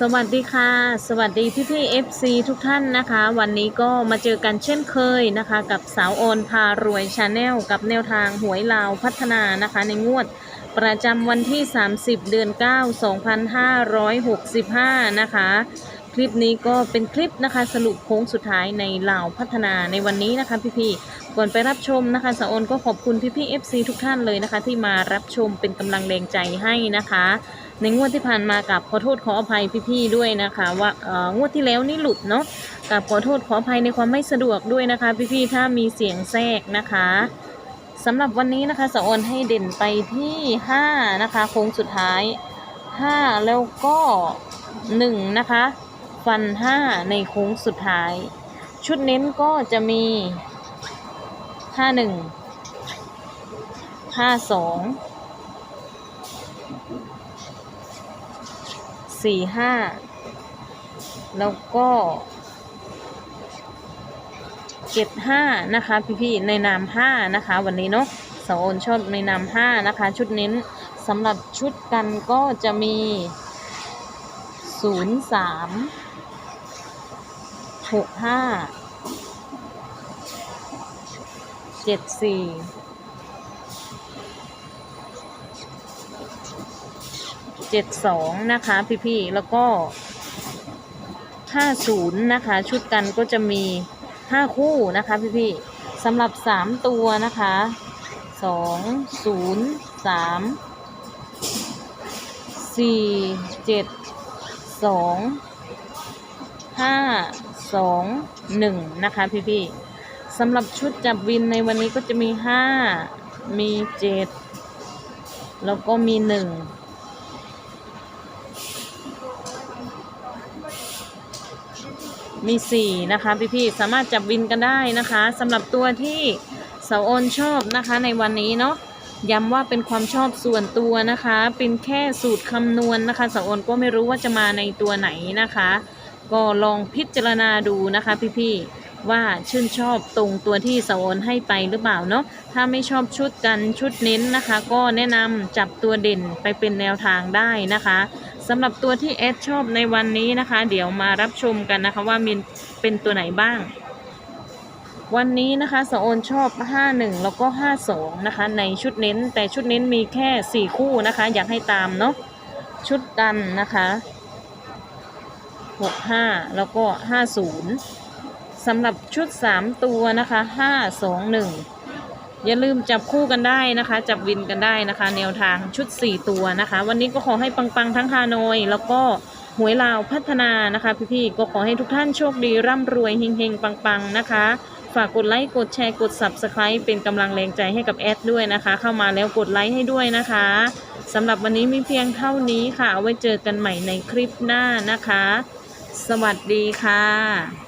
สวัสดีค่ะ สวัสดีพี่พี่ๆ FC ทุกท่านนะคะ วันนี้ก็มาเจอกันเช่นเคยนะคะ กับสาวโอนพารวยชาแนลกับแนวทางหวยลาวพัฒนานะคะ ในงวดประจำวันที่ 30 เดือน 9 2565 นะคะ คลิปนี้ก็เป็นคลิปนะคะ สรุปโค้งสุดท้ายในลาวพัฒนาในวันนี้นะคะพี่พี่ก่อนไปรับชมนะคะสาวโอนก็ขอบคุณพี่พี่ๆ FC ทุกท่านเลยนะคะ ที่มารับชมเป็นกำลังแรงใจให้นะคะ ในงวดที่ผ่านมากับขอโทษขออภัยพี่ๆด้วยนะคะ ว่างวดที่แล้วนี่หลุดเนาะกับขอโทษขออภัยในความไม่สะดวกด้วยนะคะ พี่ๆถ้ามีเสียงแทรกนะคะสำหรับวันนี้นะคะสะออนให้เด่นไปที่5นะคะโค้งสุดท้าย 5 แล้วก็1นะคะ ฟัน 5 ในโค้งสุดท้าย ชุดเน้นก็จะมี 51 52 สี่ห้าแล้วก็เจ็ดห้านะคะ พี่ๆในนามห้านะคะ วันนี้เนาะสาวโอนชอบในนามห้านะคะ ชุดเน้นสำหรับชุดกันก็จะมีศูนย์สามหกห้าเจ็ดสี่ เจ็ดสองนะคะพี่ๆแล้วก็ห้าศูนย์นะคะ ชุดกันก็จะมีห้าคู่นะคะพี่ๆสำหรับสามตัวนะคะสองศูนย์สามสี่เจ็ดสองห้าสองหนึ่งนะคะพี่ๆสำหรับชุดจับวินในวันนี้ก็จะมีห้ามีเจ็ดแล้วก็มีหนึ่ง มีสี่นะคะพี่ๆสามารถจับวินกันได้นะคะสำหรับตัวที่เสาโอนชอบนะคะในวันนี้เนาะย้ำว่าเป็นความชอบส่วนตัวนะคะ เป็นแค่สูตรคำนวณนะคะเสาโอนก็ไม่รู้ว่าจะมาในตัวไหนนะคะ ก็ลองพิจารณาดูนะคะพี่ๆว่าชื่นชอบตรงตัวที่เสาโอนให้ไปหรือเปล่าเนาะถ้าไม่ชอบชุดกันชุดเน้นนะคะ ก็แนะนำจับตัวเด่นไปเป็นแนวทางได้นะคะ สำหรับตัวที่เอสชอบในวันนี้นะคะ เดี๋ยวมารับชมกันนะคะว่ามีเป็นตัวไหนบ้าง วันนี้นะคะสโอนชอบ 51 แล้วก็ 52 นะคะ ในชุดเน้นแต่ชุดเน้นมีแค่ 4 คู่นะคะ อยากให้ตามเนาะชุดกันนะคะ 65 แล้วก็ 50สำหรับชุด 3 ตัวนะคะ 521 อย่าลืมจับคู่กันได้นะคะ จับวินกันได้นะคะ แนวทางชุด 4 ตัวนะคะ วันนี้ก็ขอให้ปังๆ ทั้งฮานอย แล้วก็หวยลาวพัฒนานะคะ พี่ๆก็ขอให้ทุกท่านโชคดีร่ำรวยเฮงๆ ปังๆ นะคะ ฝากกดไลค์กดแชร์กด Subscribe เป็นกำลังแรงใจให้กับแอดด้วยนะคะ เข้ามาแล้วกดไลค์ให้ด้วยนะคะสำหรับวันนี้มีเพียงเท่านี้ค่ะเอาไว้เจอกันใหม่ในคลิปหน้านะคะ สวัสดีค่ะ